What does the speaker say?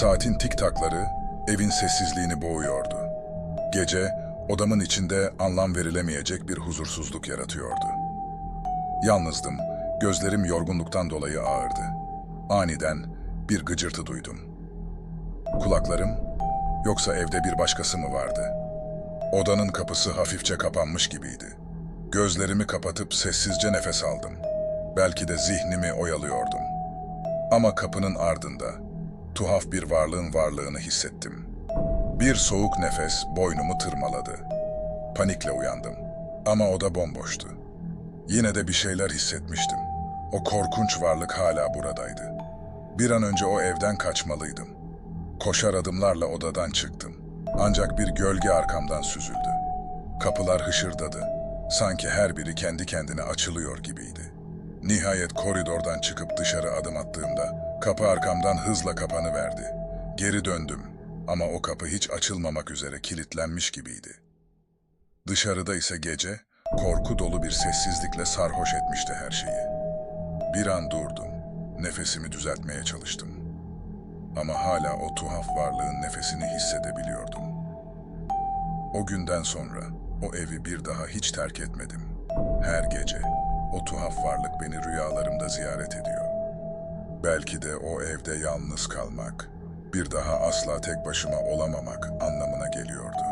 Saatin tik takları evin sessizliğini boğuyordu. Gece odamın içinde anlam verilemeyecek bir huzursuzluk yaratıyordu. Yalnızdım, gözlerim yorgunluktan dolayı ağırdı. Aniden bir gıcırtı duydum. Kulaklarım, yoksa evde bir başkası mı vardı? Odanın kapısı hafifçe kapanmış gibiydi. Gözlerimi kapatıp sessizce nefes aldım. Belki de zihnimi oyalıyordum. Ama kapının ardında tuhaf bir varlığın varlığını hissettim. Bir soğuk nefes boynumu tırmaladı. Panikle uyandım. Ama oda bomboştu. Yine de bir şeyler hissetmiştim. O korkunç varlık hala buradaydı. Bir an önce o evden kaçmalıydım. Koşar adımlarla odadan çıktım. Ancak bir gölge arkamdan süzüldü. Kapılar hışırdadı. Sanki her biri kendi kendine açılıyor gibiydi. Nihayet koridordan çıkıp dışarı adım attığımda kapı arkamdan hızla kapanıverdi. Geri döndüm ama o kapı hiç açılmamak üzere kilitlenmiş gibiydi. Dışarıda ise gece korku dolu bir sessizlikle sarhoş etmişti her şeyi. Bir an durdum. Nefesimi düzeltmeye çalıştım. Ama hala o tuhaf varlığın nefesini hissedebiliyordum. O günden sonra o evi bir daha hiç terk etmedim. Her gece o tuhaf varlık beni rüyalarımda ziyaret ediyor. Belki de o evde yalnız kalmak, bir daha asla tek başıma olamamak anlamına geliyordu.